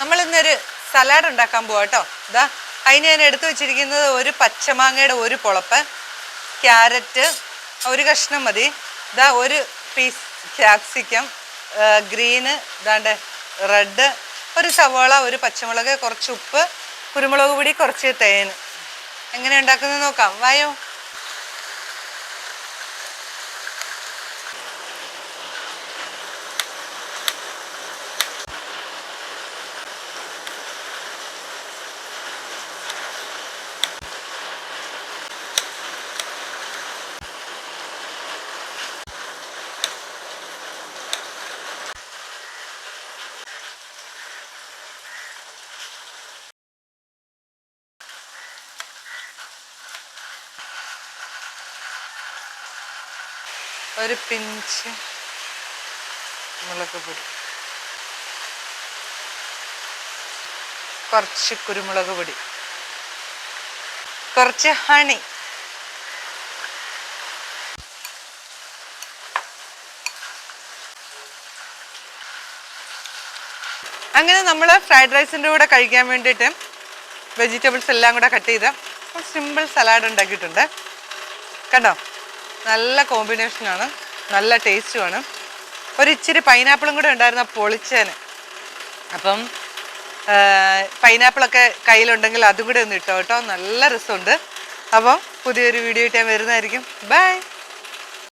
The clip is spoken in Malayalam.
നമ്മൾ ഇന്നൊരു സലാഡ് ഉണ്ടാക്കാൻ പോവാ കേട്ടോ ഇതാ അതിന് ഞാൻ എടുത്തു വെച്ചിരിക്കുന്നത് ഒരു പച്ചമാങ്ങയുടെ ഒരു പൊളപ്പ് ക്യാരറ്റ് ഒരു കഷ്ണം മതി. ഇതാ ഒരു പീസ് ക്യാപ്സിക്കം ഗ്രീന് ഇതാണ്ട് റെഡ് ഒരു സവാള ഒരു പച്ചമുളക് കുറച്ച് ഉപ്പ് കുരുമുളക് പൊടി കുറച്ച് തേൻ. എങ്ങനെ ഉണ്ടാക്കുന്നത് നോക്കാം. വായോ. ഒരു പിഞ്ച് മുളക് പൊടി. കുറച്ച് കുരുമുളക് പൊടി. കുറച്ച് ഹണി അങ്ങനെ നമ്മൾ ഫ്രൈഡ് റൈസിന്റെ കൂടെ കഴിക്കാൻ വേണ്ടിയിട്ട് വെജിറ്റബിൾസ് എല്ലാം കൂടെ കട്ട് ചെയ്ത് സിമ്പിൾ സലാഡ് ഉണ്ടാക്കിയിട്ടുണ്ട്. കണ്ടോ? നല്ല കോമ്പിനേഷനാണ് നല്ല ടേസ്റ്റുമാണ് ഒരു ഇച്ചിരി പൈനാപ്പിളും കൂടെ ഉണ്ടായിരുന്ന പൊളിച്ചേന്. അപ്പം പൈനാപ്പിളൊക്കെ കയ്യിലുണ്ടെങ്കിൽ അതും കൂടെ ഒന്ന് ഇട്ടോ കേട്ടോ. നല്ല രസമുണ്ട്. അപ്പം പുതിയൊരു വീഡിയോ ഇട്ടാൻ വരുന്നതായിരിക്കും. ബൈ